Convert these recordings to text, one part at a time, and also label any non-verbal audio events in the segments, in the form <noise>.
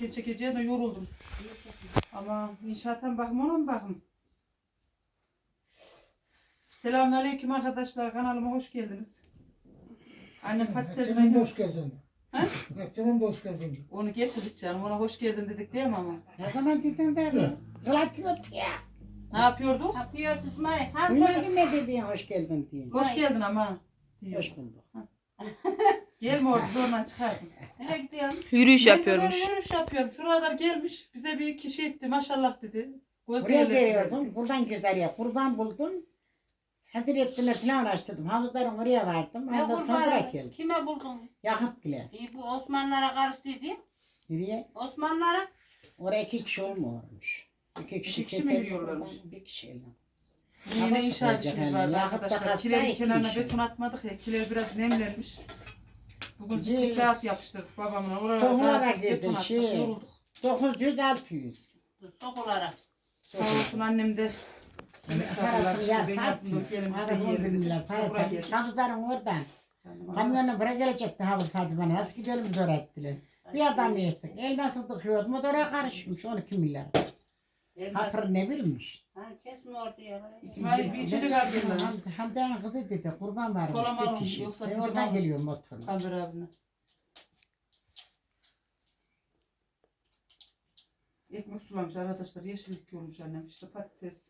çekerken çekeceğim de yoruldum. Ama inşaattan bakım ona mı bakım? Selamünaleyküm arkadaşlar. Kanalıma hoş geldiniz. Annem patates de rengi. hoş geldin. Ha? Senin de hoş geldin. Onu getirdik canım. Ona hoş geldin dedik değil mi ama? Ne zaman dedin de Kılatıyor ya. Ne yapıyorduk? Yapıyoruz İsmail. Ha Duymadın ne dediğin hoş geldin diye. Hoş geldin ama. Hoş bulduk. <laughs> Gelme orada zorla çıkardım. Nereye gidiyorsun? Yürüyüş yapıyormuş. Yürüyüş yapıyorum. Şuraya kadar gelmiş. Bize bir kişi etti. Maşallah dedi. Göz Buraya değerlesi geliyordum. Buradan güzel ya. Kurban buldum. Hadirettin'e plan açtırdım. Havuzların oraya vardım. Ne Ondan sonra buraya kurbanı? geldim. Kime buldun? Yakıp bile. İyi bu Osmanlılara karıştıydı. Nereye? Osmanlılara. Oraya iki kişi olmuyormuş. İki kişi, İki kişi mi keser, giriyorlarmış? Bir kişiyle. Yine Hava inşaat işimiz vardı Yakıp da arkadaşlar. hasta Kilerin iki kenarına beton atmadık ya. Kiler biraz nemlenmiş. Bugün Güzel. bir kağıt yapıştırdık babamla. Oraya Tohumlara biraz girdi, beton attık. şey. Yorulduk. 900 600. Sokulara. Sağ olsun annem de. Karılar işte ben yaptım. Gelin biz de yiyelim dedi. Buraya geldik. Havuzların oradan. Kamyonla buraya gelecekti havuz hadi bana. Hadi gidelim zor ettiler. Bir adam yesin. Elması tıkıyordu. Motora karışmış 12 milyar. Hatır ne bilmiş. Hani kesme orada ya. İsmail bir içecek al gel lan. Hamdi- Hamdi'nin kızı dedi kurban var. Kola mı bir alalım, kişi. yoksa Ben gidip oradan geliyorum motorla. Kamber abine. Ekmek sulamış arkadaşlar. Yeşillik olmuş annem. İşte patates.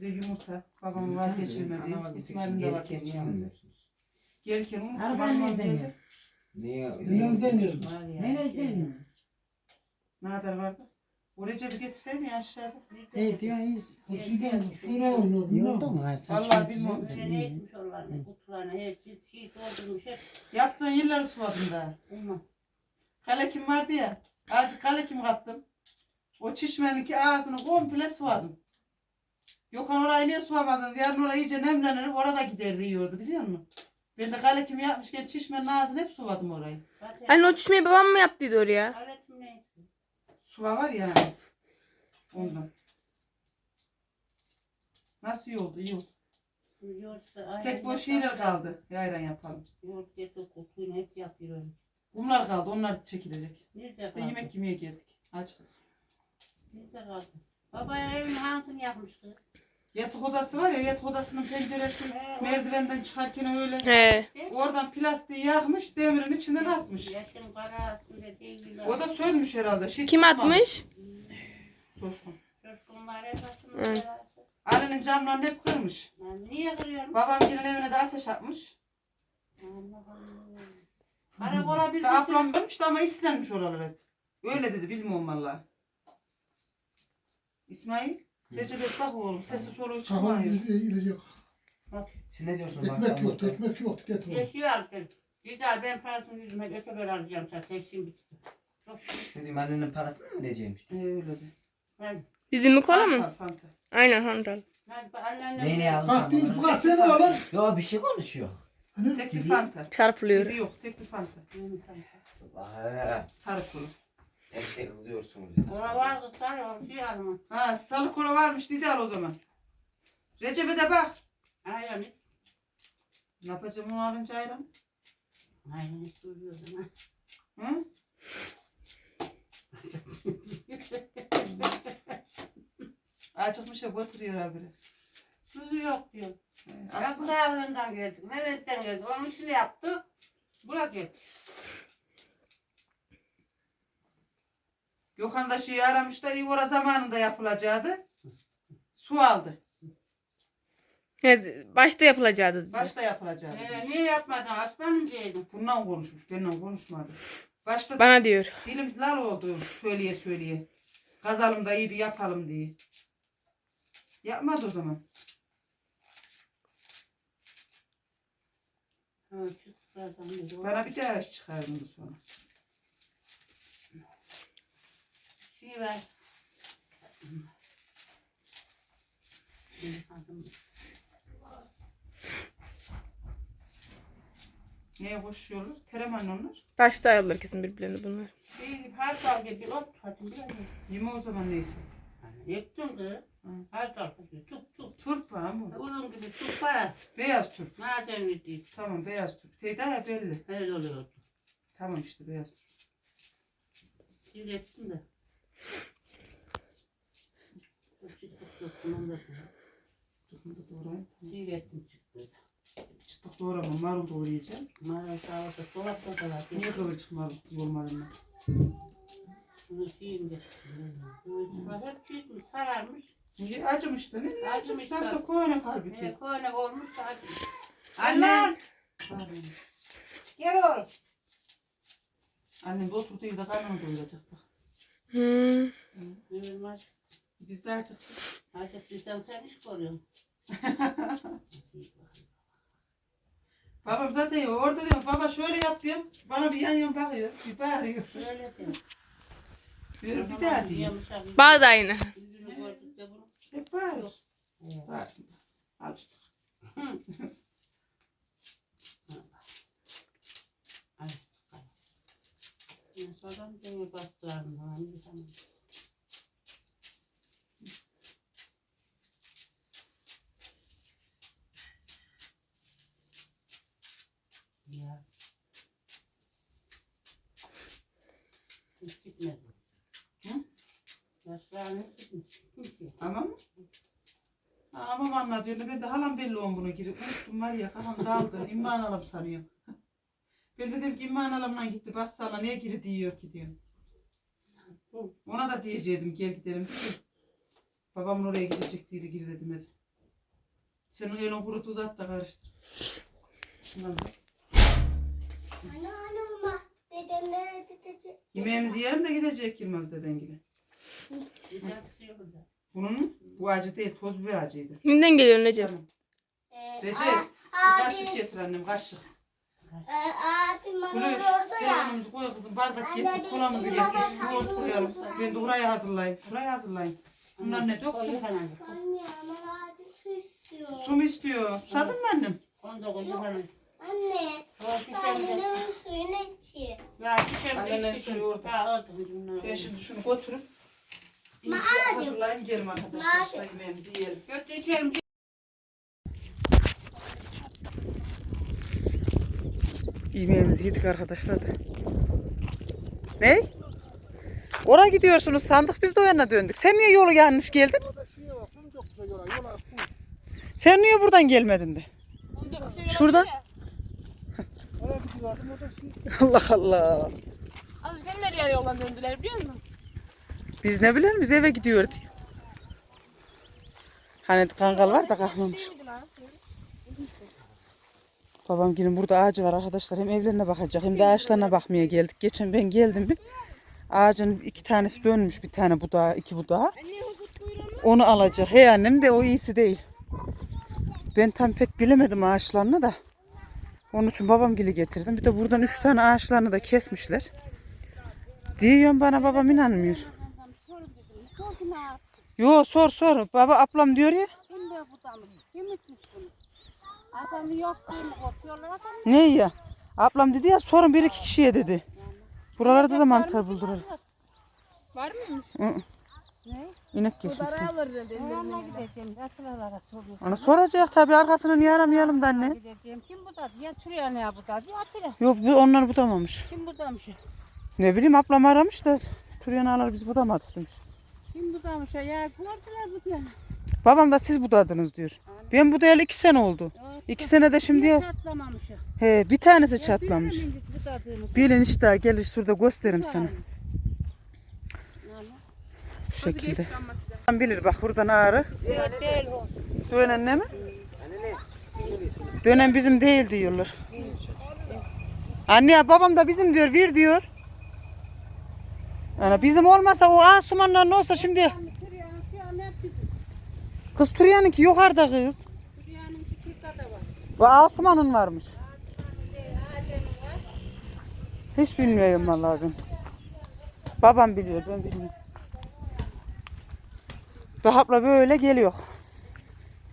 Bir de yumurta. Babamın vazgeçilmezi. İsmail'in de vazgeçilmezi. Gelirken unuttum. Araba annem nereden geldi. ya? Niye? Birazdan geldim. Nereden mi? Ne kadar vardı? O Recep'i getirseydin ya aşağıda. Ne diyorsunuz? Hoşçakalın. Sura oynuyor. Ne oldu bilmem. mu? Vallahi bilmiyorum. Böyle ne etmiş onların kutularına. Her şey şey doldurmuş hep. Yaptığın yılları suladın daha. Bilmem. Kale kim vardı ya. Azıcık kale kim kattım. O çişmeninki ağzını komple suladım. Gökhan orayı niye sulamadınız? Yarın orayı iyice nemlenir. Orada giderdi yiyordu biliyor musun? Ben de kale kim yapmışken çişmenin ağzını hep suladım orayı. Anne o çişmeyi babam mı yaptıydı oraya? Suva var ya. Ondan. Nasıl iyi oldu? İyi oldu. Yoğurt da Tek boş şeyler yapar. kaldı. Yayran yapalım. Yoğurt getir kutuyla hep yapıyorum. Bunlar kaldı. Onlar çekilecek. Nerede de kaldı? yemek yemeye geldik. Aç. Nerede kaldı? Babaya evin hangisini yapmıştı? Yatak odası var ya yatak odasının penceresi merdivenden çıkarken öyle. He. Oradan plastiği yakmış demirin içinden atmış. Yaşın karasında değil. O da sönmüş herhalde. Şit Kim tutmamış. atmış? Coşkun. Başımın Hı. belası. Ali'nin camlarını hep kırmış. Ben niye kırıyorum? Babam gelin evine de ateş atmış. Allah'ım. Karakola bir Da ablam görmüştü ama islenmiş oralar hep. Öyle dedi bilmiyorum valla. İsmail. Recep et bak oğlum sesi soluğu Kahvaltı çıkmıyor. yiyecek. Siz ne diyorsun? Ekmek yok, ekmek yok. Getir. Yaşıyor artık. Güzel ben parasını yüzüme götürür alacağım zaten bitti. Çok Ne diyeyim annenin parasını mı vereceğimiş? He öyle dedi. ben Bizim mi kola mı? Fanta, Fanta. Aynen handal. ben anneannem Neyini aldın? Baktınız bu kadar sene oğlum. Yo bir şey konuşuyor. Hani Tek bir Dedi- Fanta. Çarpılıyor. Biri yok tek bir Fanta. Vay, Sarı kuru. Her şey kızıyorsunuz ya. Ona vardı sana o şey alma. Ha sarı kuru varmış dedi al o zaman. Recep'e de bak. Ayran iç. Ne yapacağım onu alınca ayran? Ayran iç duyuyordum ha. Hı? Acıkmış ya götürüyor habire. Tuzu yok diyor. He, Yok sağlığından geldik. Nereden geldik? Onun işini yaptı. Buraya geldik. Gökhan da şeyi aramış da iyi ora zamanında yapılacaktı. Su aldı. He, başta yapılacaktı. dedi. Başta yapılacaktı. Ee, niye yapmadın? Aslanım diyelim. Bundan konuşmuş. Benimle konuşmadı. Başta Bana diyor. dilim lal oldu söyleye söyleye. Kazalım da iyi bir yapalım diye. Yapmadı o zaman. Ha, şu. Bana bir daha iş çıkardım bu sonra. Şey ver. Neye koşuyorlar? Tereman onlar. Başta ayırlar kesin birbirlerine bunlar. Şey her dal gibi ot hadi biraz. Yeme o zaman neyse. Yıktın kız. Hı. Her gibi tut tut. Turp var bu. Uzun gibi tut para. Beyaz turp. Madem değil. Tamam beyaz turp. Feyda ya belli. Öyle oluyor. Tamam işte beyaz turp. Sivrettim de. Da da. Sivrettim çıktı. Çıtlık doğramam. Marul doğrayacağım. Mağara sağ olsa dolapta da var. Niye kıvırcık marul yolmarım Bunu suyun getirdim. Hep sararmış. Niye acımış da ne? Acımış? Nasıl da. da koyana halbuki. Ee, koyuna olmuş da acımış. Anne. Anne. Pardon. Gel oğlum. Annem de oturdu evde karnını doyuracak. Hmm. De acık. Acıktıysan sen iş koruyorsun. <laughs> Babam zaten orada diyor baba şöyle yap diyorum. Bana bir yan yan bakıyor. Bir bağırıyor. Böyle de. Diyorum bir daha diyor. Bana da aynı. Hep bağırıyor. Bağırsın. Alıştık. Sonradan beni bastılarım falan. bir zaman. Ya. Hiç gitmedim. Hı? Yaşlarını hiç gitmiş. Kimse. Ama mı? Ha, Ama anla diyor. Ben de halam belli on bunu girip unuttum var ya kafam dağıldı. İmman alam sanıyorum. Ben de dedim ki imman alamla gitti. Bassala niye giri diyor ki diyorum. Ona da diyecektim gel gidelim. Babamın oraya gidecek dedi gir dedim hadi. Senin elin kuru tuz at da karıştır. Şundan da. Anne hanıma dedemlere gidecek. Yemeğimizi yiyelim de gidecek Yılmaz deden gibi. Şey. Bunun bu acı değil toz biber acıydı. Nereden geliyor Recep? Tamam. Ee, Recep, Bir kaşık getir annem kaşık. E, abim bana Kuluş, sordu ya. telefonumuzu koy kızım bardak Anne, getir kolamızı bir getir. baba Yoğurt koyalım. Ben de orayı hazırlayayım. Şurayı hazırlayayım. Bunlar ne döktün? Koyu falan. Anne ama acı su istiyor. Su mu istiyor? Susadın mı annem? Onu da koyu falan. Anne, O pişer de. annemin suyunu içeyim. Ya pişer Annenin de suyu orada. Ya aldım bunları. Ben şimdi şunu götürüp Ma- hazırlayayım gelin arkadaşlar. Ma- İşte yemeğimizi yiyelim. Götür içelim. Yemeğimizi yedik arkadaşlar da. Ne? Oraya gidiyorsunuz sandık biz de o yana döndük. Sen niye yolu yanlış geldin? Sen niye buradan gelmedin de? Şuradan. <laughs> Allah Allah. Az ben nereye yoldan döndüler biliyor musun? Biz ne bilelim biz eve gidiyoruz. Hani kangal var da kalkmamış. Babam gelin burada ağacı var arkadaşlar. Hem evlerine bakacak hem de ağaçlarına bakmaya geldik. Geçen ben geldim bir. Ağacın iki tanesi dönmüş bir tane budağı, iki budağı. Onu alacak. Hey annem de o iyisi değil. Ben tam pek bilemedim ağaçlarını da. Onun için babam gili getirdim. Bir de buradan üç tane ağaçlarını da kesmişler. Diyorum bana babam inanmıyor. Yo sor sor. Baba ablam diyor ya. Kim de bu damı? Kim içmiş bunu? Adamı yok değil mi? Korkuyorlar adamı. Ne ya? Ablam dedi ya sorun bir iki kişiye dedi. Buralarda da mantar buldular. Var mıymış? Hı. Ne? İnek geçmiş. alır dedi. Yanına gideceğim. Yatıralara soruyor. Onu soracak tabii arkasını niye aramayalım da anne. Gideceğim. Kim bu da? Ya Türkiye ne bu da? Yatıra. Yok bu onlar budamamış. Kim budamış? Ne bileyim ablam aramış da Turyanalar biz budamadık demiş. Kim budamış? Ya gördüler bu. Babam da siz budadınız diyor. Ben budayalı iki sene oldu. İki sene de şimdiye Çatlamamış. he bir tanesi çatlamış. Bilin işte gelir şurada gösteririm sana. Şu şekilde. Bilir bak buradan ağrı. Yok değil o. Dönen ne mi? Dönen bizim değil diyorlar. Anne ya babam da bizim diyor vir diyor. Yani bizim olmasa o Asumanların olsa şimdi kız Turya'nınki yukarıda kız. Türkiye'nin küçük de var. Bu Asuman'ın varmış. Hiç bilmiyorum vallahi ben. Babam biliyor ben bilmiyorum. Rahapla böyle geliyor.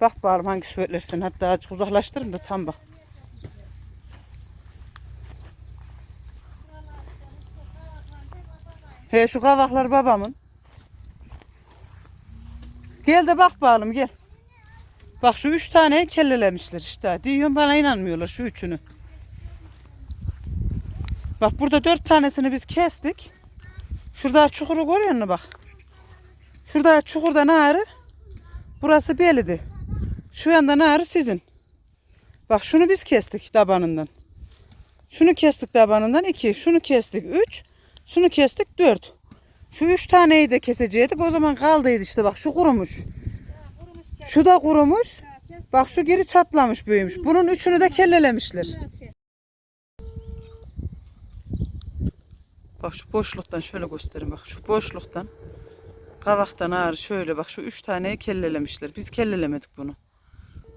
Bak bakalım hangi söylersin. Hatta azıcık uzaklaştırın da tam bak. He şu kavaklar babamın. Gel de bak bakalım gel. Bak şu üç tane kellelemişler işte. Diyorum bana inanmıyorlar şu üçünü. Bak burada dört tanesini biz kestik. Şurada çukuru görüyor musun bak. Şurada çukurda narı. Burası belidi. Şu yanda narı sizin. Bak şunu biz kestik tabanından. Şunu kestik tabanından iki. Şunu kestik üç. Şunu kestik dört. Şu üç taneyi de kesecektik. O zaman kaldıydı işte bak şu kurumuş. Şu da kurumuş. Bak şu geri çatlamış büyümüş. Bunun üçünü de kellelemişler. Bak şu boşluktan şöyle göstereyim bak şu boşluktan kavaktan ağrı şöyle bak şu üç taneyi kellelemişler. Biz kellelemedik bunu.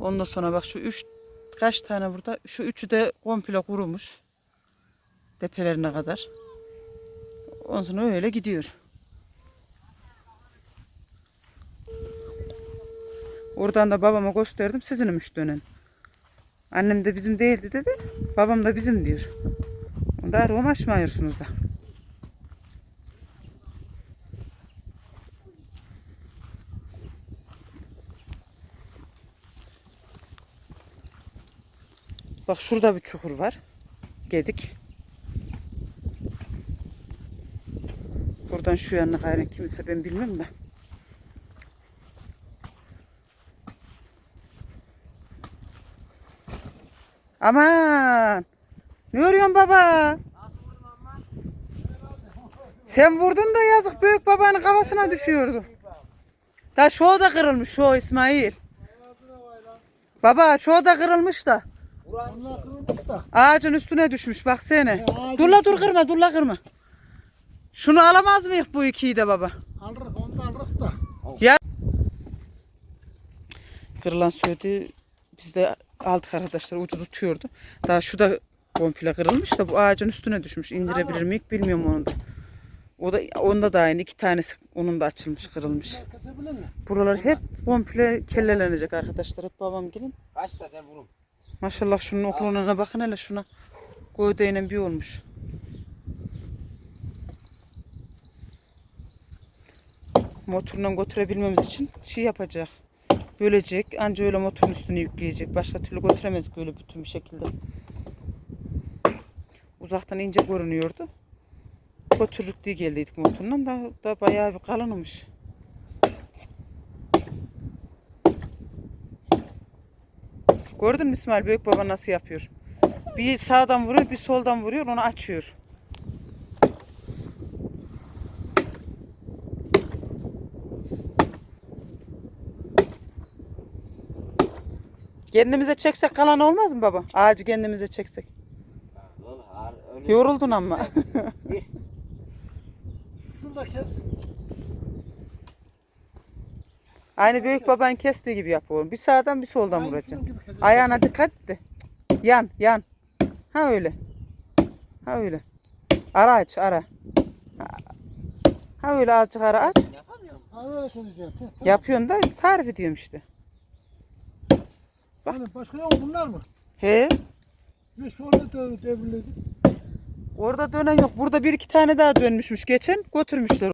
Ondan sonra bak şu üç kaç tane burada şu üçü de komple kurumuş. Tepelerine kadar. Ondan sonra öyle gidiyor. Oradan da babama gösterdim sizinmiş dönen. Annem de bizim değildi dedi. Babam da bizim diyor. Onda arıyorum açmıyorsunuz da. Bak şurada bir çukur var. Gedik. Buradan şu yanına gayrı kimse ben bilmem de. Aman. Ne örüyorsun baba? Sen vurdun da yazık büyük babanın kafasına düşüyordu. Da şu da kırılmış şu İsmail. Baba şu da kırılmış da. Ağacın üstüne düşmüş bak seni. He, ağacın Dur la dur kırma dur la kırma. Şunu alamaz mıyız bu ikiyi de baba? Alırız onu da alırız da. Kırılan söyledi biz de aldık arkadaşlar ucu tutuyordu. Daha şu da komple kırılmış da bu ağacın üstüne düşmüş. İndirebilir miyik bilmiyorum onu da. O da onda da aynı iki tanesi onun da açılmış kırılmış. Buralar hep komple kellelenecek arkadaşlar. Hep babam gelin. Kaç tane vurum? Maşallah şunun okuluna bakın hele şuna. Gövdeyle bir olmuş. Motorla götürebilmemiz için şey yapacak. Bölecek. Anca öyle motorun üstüne yükleyecek. Başka türlü götüremez böyle bütün bir şekilde. Uzaktan ince görünüyordu. Götürürük diye geldiydik motorla da, da bayağı bir kalınmış. Gördün mü İsmail Büyük Baba nasıl yapıyor? Bir sağdan vuruyor, bir soldan vuruyor, onu açıyor. Kendimize çeksek kalan olmaz mı baba? Ağacı kendimize çeksek. Yoruldun ama. Şurada kes. <laughs> Aynı büyük baban kestiği gibi yapıyorum. Bir sağdan bir soldan Aynı vuracağım. Ayağına dikkat et de. Yan, yan. Ha öyle. Ha öyle. Ara aç, ara. Ha- öyle azıcık ara aç. Te- Yapıyorsun da tarif ediyorum işte. Hani başka yok bunlar mı? He. Bir sonra dövü devrildi. Orada dönen yok. Burada bir iki tane daha dönmüşmüş geçen. Götürmüşler.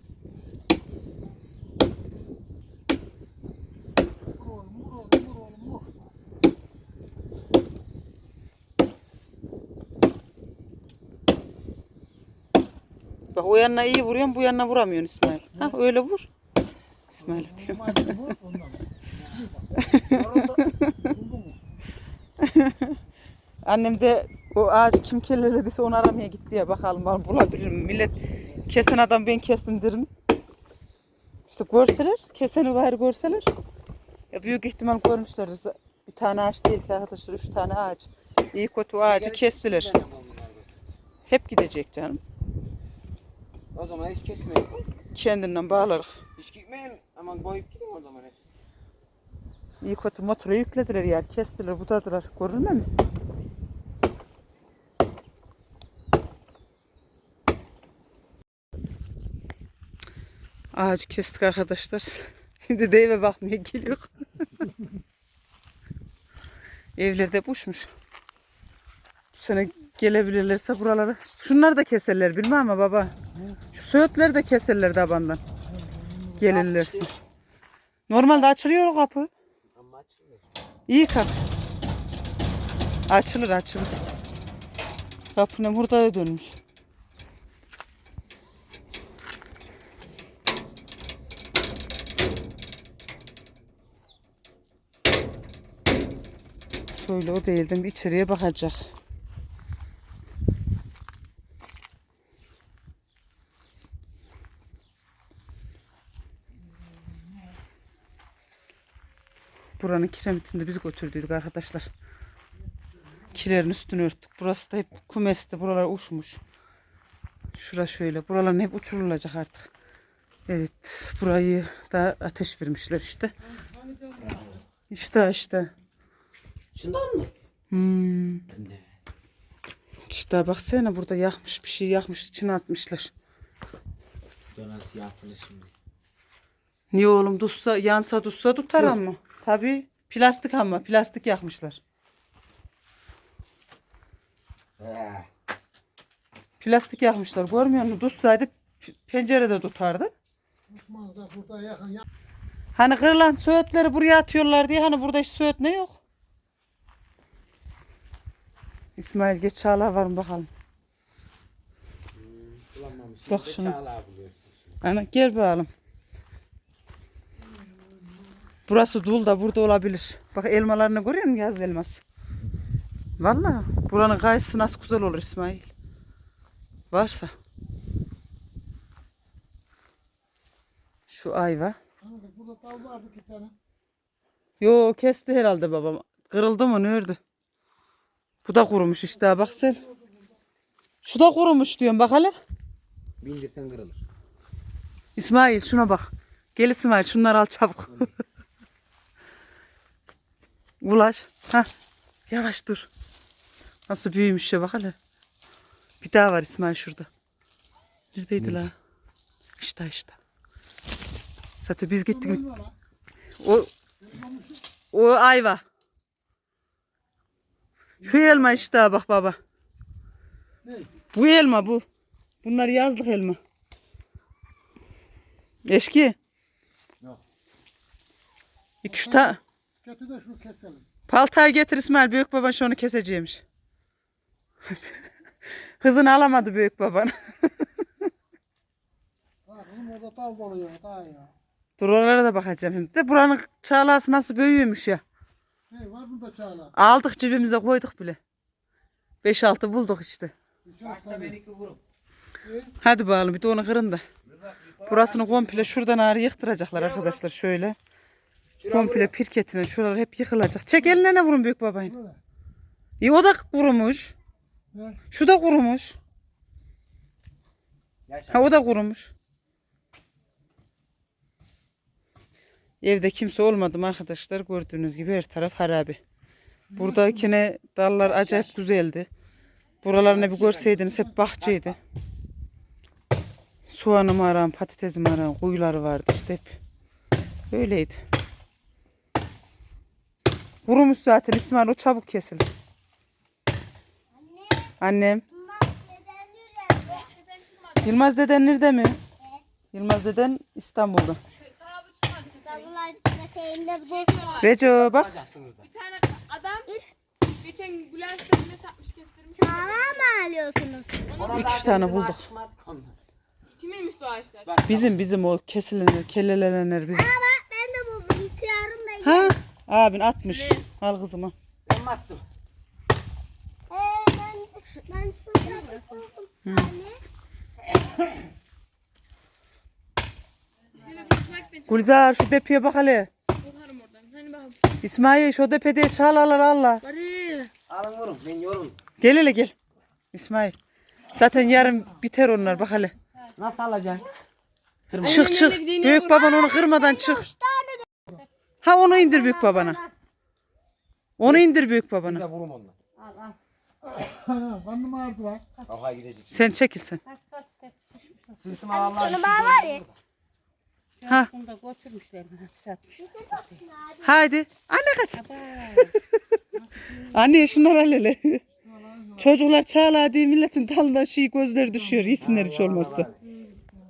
Bak o yanına iyi vuruyorsun, bu yanına vuramıyorsun İsmail. Ha öyle vur. İsmail diyorum. <laughs> <laughs> Annem de o ağacı kim kellelediyse onu aramaya gitti ya. Bakalım var bulabilir mi? Millet kesen adam ben kestim der mi? İşte görseler, keseni gayrı görseler. Ya büyük ihtimal görmüşler. Bir tane ağaç değil ki arkadaşlar, üç tane ağaç. İyi kötü ağacı kestiler. Hep gidecek canım. O zaman hiç kesmeyin. Kendinden bağlarız. Hiç gitmeyin. Aman koyup gidin o zaman. İyi kötü motoru yüklediler yer, kestiler, budadılar. Görünme mi? Ağacı kestik arkadaşlar. Şimdi de eve bakmaya geliyor. <laughs> Evler de boşmuş. Bu sene gelebilirlerse buralara. Şunları da keserler bilmem ama baba. Şu söğütleri de keserler tabandan. Gelirlerse. Normalde açılıyor kapı. İyi kap. Açılır açılır. Kapını burada da dönmüş. Şöyle o değildim içeriye bakacak. Buranın kiremitini de biz götürdük arkadaşlar. Kilerin üstünü örttük. Burası da hep kumesti. Buralar uçmuş. Şura şöyle. Buraların hep uçurulacak artık. Evet. Burayı da ateş vermişler işte. İşte işte. Şundan mı? Hmm. İşte baksana burada yakmış bir şey yakmış içine atmışlar. Donası yatılı şimdi. Niye oğlum tutsa yansa tutsa tutar ama. Tabi plastik ama plastik yakmışlar. He. Plastik yakmışlar görmüyor musun? Tutsaydı pencerede tutardı. Tutmaz da burada yakın. Ya. Hani kırılan söğütleri buraya atıyorlar diye hani burada hiç söğüt ne yok. İsmail geç çağla var mı bakalım. Kullanmamış. Bak buluyorsun. Ana gel bakalım. Burası dul da burada olabilir. Bak elmalarını görüyor musun yaz elması? Vallahi buranın kayısı nasıl güzel olur İsmail. Varsa. Şu ayva. Kanka burada dal vardı iki tane. Yo kesti herhalde babam. Kırıldı mı ne ördü? Bu da kurumuş işte bak sen. Şu da kurumuş diyorum bak hele. Bindirsen kırılır. İsmail şuna bak. Gel İsmail şunları al çabuk. <laughs> Ulaş. Ha. Yavaş dur. Nasıl büyümüş ya bak hele. Bir daha var İsmail şurada. Neredeydi la? İşte işte. Zaten biz gittik. mi-. O o ayva. Şu elma işte bak baba. Bu elma bu. Bunlar yazlık elma. Eşki. Yok. İki şu ta Getir de şunu keselim. paltayı getir İsmail. Büyük baban şunu keseceğimiş. <laughs> Kızını alamadı büyük baban. <laughs> Ha kızım orada dal oluyor daha ya. Dur oralara da bakacağım şimdi. De buranın çağlası nasıl büyüyormuş ya. Hey var mı da çağla? Aldık cebimize koyduk bile. 5-6 bulduk işte. Başta ben iki vurup. Hadi bakalım bir de onu kırın da. Burasını komple şuradan ağrı yıktıracaklar arkadaşlar şöyle. Komple pirketine şuralar hep yıkılacak. Çek eline ne vurun büyük babayın. İyi o da kurumuş. Ne? Şu da kurumuş. Ha o da kurumuş. Evde kimse olmadım arkadaşlar. Gördüğünüz gibi her taraf harabe. Buradakine dallar acayip güzeldi. Buralarını bir görseydiniz hep bahçeydi. Soğanım aran, patatesim aran, kuyuları vardı işte hep. Öyleydi. Kurumuş zaten İsmail o çabuk kesilir. Annem. Yılmaz deden nerede mi? Yılmaz deden İstanbul'da. Reco bak. Bir tane adam geçen Güler Sönmez'e satmış kestirmiş. Para mı alıyorsunuz? İki üç tane bulduk. Kimiymiş bu ağaçlar? Bizim bizim o kesilenler, kellelenenler bizim. Ben de buldum. İhtiyarım da. Ha? Abin atmış. Al kızım al. Ben mi attım? Ee, ben, ben şurada buldum. Bir Gülzar şu depeye bak hele. çıkarım oradan. Hani bakalım. İsmail şu depede çağlarlar Allah. Alın vurun. Ben yorum. Gel hele gel. İsmail. Zaten yarın biter onlar bak hele. Nasıl alacaksın? Çık çık. Büyük baban onu kırmadan çık. Ha onu indir büyük babana. Onu indir büyük Bir babana. de vurum onunla. Ha, <laughs> Karnım ağrıdı lan. Kavga gidecek. Sen çekilsin. Sırtıma vallahi. Bunu bana var ya. Ha. Bunu da götürmüşler. Satmış. Haydi. Anne kaç. <laughs> Anne şunlar al hele. Çocuklar çağla diye milletin dalından şey gözleri düşüyor. Yesinler hiç olmazsa.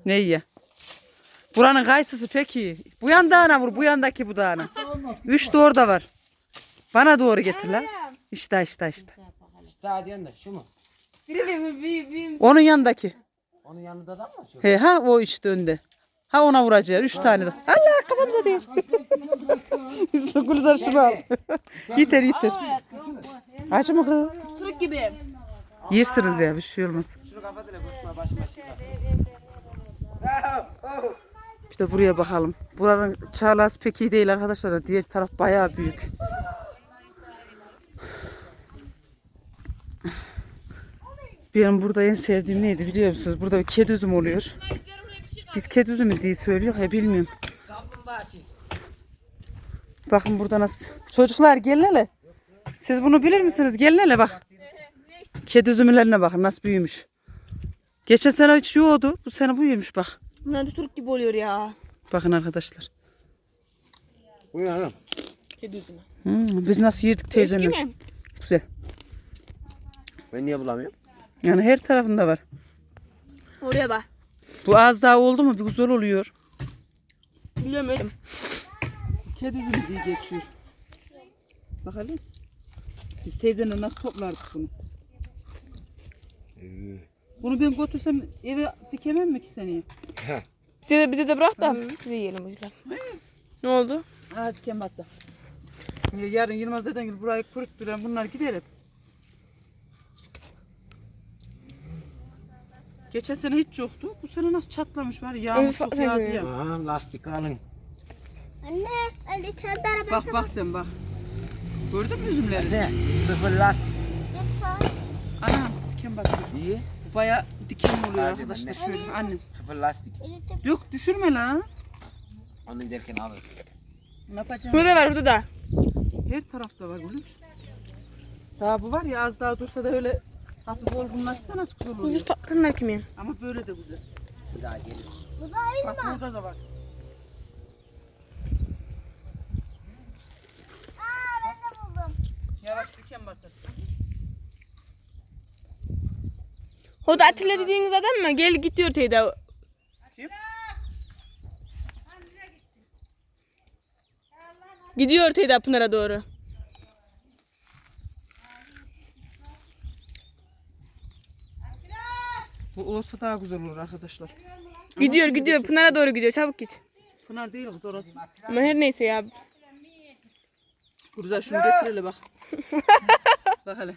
Ne iyi. Buranın kayısısı pek iyi. Bu yandağına vur. Bu yandaki bu dağına. Üç de orada var. Bana doğru getir lan. İşte işte işte. Daha diyorsun da şu mu? De bir. Onun yanındaki. Onun yanında da mı? Şu. He ha o işte önde. Ha ona vuracağız. Üç tane de. Allah kafamıza değil. <laughs> Gülizar şunu al. <laughs> yeter yeter. Acı mı kız? Sürük gibi. Yersiniz ya bir şey olmaz. Şunu kapat hele kusma başıma çıkar. Bir de buraya bakalım. Buranın çağlası pek iyi değil arkadaşlar. Diğer taraf bayağı büyük. Benim burada en sevdiğim neydi biliyor musunuz? Burada bir kedi üzüm oluyor. Biz kedi üzümü diye söylüyor ya bilmiyorum. Bakın burada nasıl. Çocuklar gelin hele. Siz bunu bilir misiniz? Gelin hele bak. Kedi üzümlerine bakın nasıl büyümüş. Geçen sene hiç yoktu. Bu sene büyümüş bak. Bunlar da Türk gibi oluyor ya. Bakın arkadaşlar. Bu ne oğlum? Kedi üzümü. Hmm, biz nasıl yedik Eski teyzemle. mi? Güzel. Ben niye bulamıyorum? Yani her tarafında var. Oraya bak. Bu az daha oldu mu bir güzel oluyor. Biliyorum öyle. Kedi üzümü diye geçiyor. Bakalım. Biz teyzenle nasıl toplardık bunu? Bunu ben götürsem eve dikemem mi ki seneye? Bize de, bize de bırak da biz de yiyelim ucular. Ne oldu? Ha dikem hatta. Yarın Yılmaz deden gibi burayı kurutturan bunlar gider hep. Geçen sene hiç yoktu. Bu sene nasıl çatlamış var. Yağmur Evet, çok evet. yağdı ya. Aha lastik alın. Anne, de araba Bak bak sen bak. Gördün mü üzümleri? Ne? Sıfır lastik. yapar. Ana diken bak. İyi. Bu baya diken oluyor Sadece arkadaşlar. anne. Şöyle anne. Sıfır lastik. Yok düşürme lan. Onu giderken alın. Ne yapacağım? Burada var burada da. Her tarafta var bunun. Daha bu var ya az daha dursa da öyle hafif olgunlaşsa nasıl güzel oluyor. Ucuz patlıcanlar kim ya? Ama böyle de güzel. Bir daha gelir. Bak burada da var. Aa ben de buldum. Yavaş diken batır. O da Atilla dediğiniz adam mı? Gel git diyor teyze. Kim? Gidiyor teyze Pınar'a doğru. Bu olsa daha güzel olur arkadaşlar. Gidiyor gidiyor Pınar'a doğru gidiyor çabuk git. Pınar değil kız orası. Ama her neyse ya. Güzel şunu getir hele bak. <laughs> bak hele.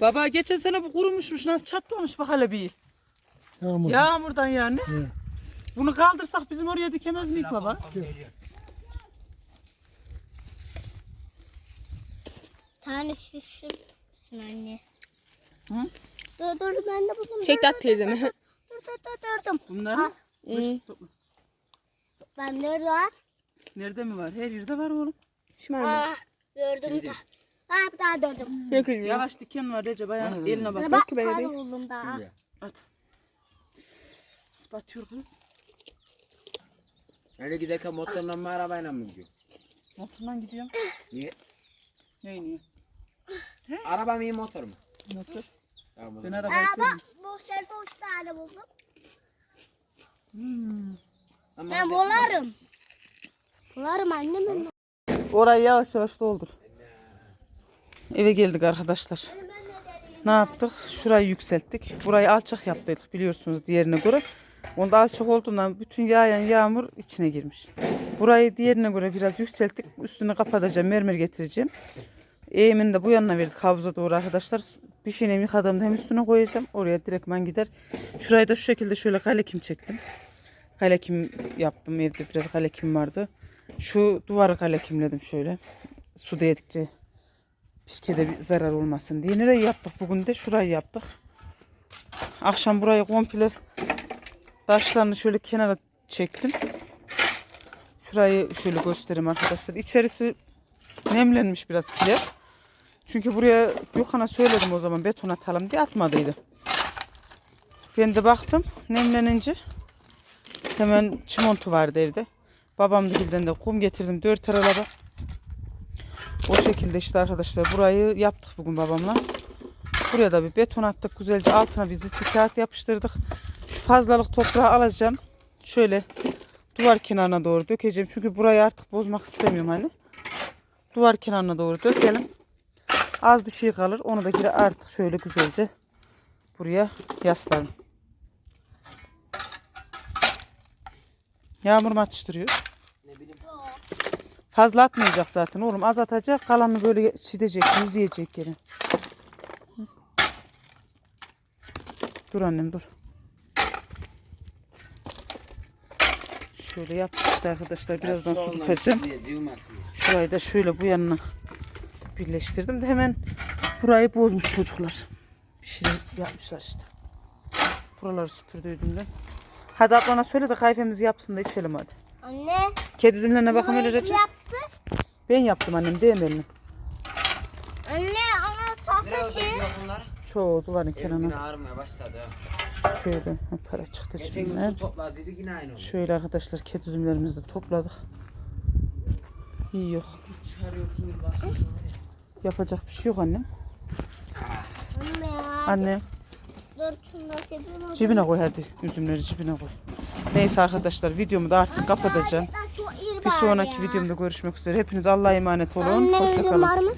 Baba geçen sene bu kurumuşmuş nasıl çatlamış bak hele bir. Yağmur. Yağmurdan yani. Evet. Bunu kaldırsak bizim oraya dikemez miyiz baba? Tane şişir. Anne. Hı? Dur dur ben de buldum. Çek dur, at teyzemi. Dur dur dur durdum. Bunları Ah. Hmm. topla. Ben de var. Nerede mi var? Her yerde var oğlum. Şımarma. Aa gördüm da. Aa bir daha gördüm. Yok öyle. Yavaş diken var Recep ayağın eline bak. Bak ki ben tane de. buldum daha. At. Nasıl batıyor kız? Öyle giderken motorla mı arabayla mı gidiyor? Motordan gidiyorum. Niye? Ne iniyor? Araba mı iyi motor mu? Motor. Tamam. o Ben zaman. arabayı Aa seviyorum. bak bu sırada üç tane buldum. Hmm. Ben bularım. Bularım annem ben. Orayı yavaş yavaş doldur. Eve geldik arkadaşlar. Ne yaptık? Şurayı yükselttik. Burayı alçak yaptık biliyorsunuz diğerine göre. Onda alçak olduğundan bütün yağan yağmur içine girmiş. Burayı diğerine göre biraz yükselttik. Üstünü kapatacağım, mermer getireceğim. Eğimini de bu yanına verdik havuza doğru arkadaşlar. Bir şeyini yıkadığımda hem üstüne koyacağım. Oraya direktman gider. Şurayı da şu şekilde şöyle kalekim çektim. Kalekim yaptım evde biraz kalekim vardı. Şu duvarı kalekimledim şöyle. Su değdikçe pirkede bir zarar olmasın diye. Nereye yaptık bugün de? Şurayı yaptık. Akşam burayı komple taşlarını şöyle kenara çektim. Şurayı şöyle göstereyim arkadaşlar. İçerisi nemlenmiş biraz kiler. Çünkü buraya Gökhan'a söyledim o zaman beton atalım diye atmadıydı. Ben de baktım nemlenince hemen çimento vardı evde. Babam da de kum getirdim dört araba. O şekilde işte arkadaşlar burayı yaptık bugün babamla. Buraya da bir beton attık güzelce altına bir kağıt yapıştırdık. Şu fazlalık toprağı alacağım. Şöyle duvar kenarına doğru dökeceğim. Çünkü burayı artık bozmak istemiyorum hani. Duvar kenarına doğru dökelim. Az bir şey kalır. Onu da gire artık şöyle güzelce buraya yaslarım. Yağmur mu atıştırıyor? Fazla atmayacak zaten oğlum. Az atacak. Kalanını böyle çidecek, yüzleyecek. Hı. Dur annem dur. Şöyle yaptık işte arkadaşlar. Birazdan su tutacağım. Şurayı da şöyle bu yanına birleştirdim de hemen burayı bozmuş çocuklar. Bir şey yapmışlar işte. Buraları süpürdüydüm de. Hadi ablana söyle de kahvemizi yapsın da içelim hadi. Anne. Kedi üzümlerine bakın öyle Recep. yaptı? Ben yaptım annem değil mi elini? Anne ama sası şey. Çoğu duvarın Elim yine kenarına. ağrımaya başladı. Şöyle ha, para çıktı Geçen gün şimdi. su topladıydı yine aynı oldu. Şöyle arkadaşlar kedi üzümlerimizi de topladık. İyi yok. Başka. Yapacak bir şey yok annem. Anne. Anne Dur sepeyim. cebine koy hadi. Üzümleri cebine koy. Neyse arkadaşlar videomu da artık kapatacağım. Bir sonraki videomda görüşmek üzere. Hepiniz Allah'a emanet olun. Hoşçakalın.